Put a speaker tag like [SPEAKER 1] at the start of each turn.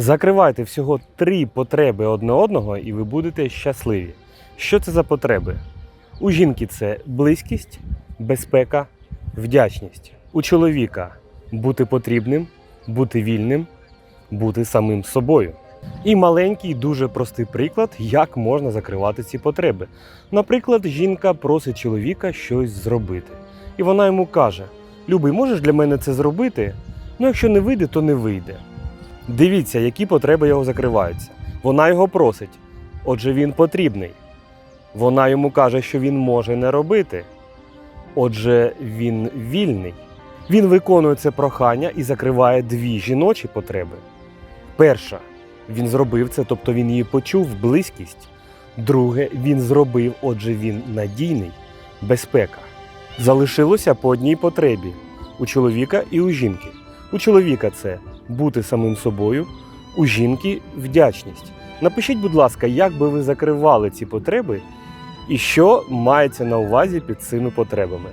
[SPEAKER 1] Закривайте всього три потреби одне одного, і ви будете щасливі. Що це за потреби? У жінки це близькість, безпека, вдячність. У чоловіка бути потрібним, бути вільним, бути самим собою. І маленький, дуже простий приклад, як можна закривати ці потреби. Наприклад, жінка просить чоловіка щось зробити. І вона йому каже: Любий, можеш для мене це зробити? Ну, якщо не вийде, то не вийде. Дивіться, які потреби його закриваються. Вона його просить, отже, він потрібний. Вона йому каже, що він може не робити. Отже, він вільний. Він виконує це прохання і закриває дві жіночі потреби. Перша, він зробив це, тобто він її почув близькість. Друге, він зробив, отже, він надійний, безпека. Залишилося по одній потребі у чоловіка і у жінки. У чоловіка це бути самим собою, у жінки вдячність. Напишіть, будь ласка, як би ви закривали ці потреби і що мається на увазі під цими потребами.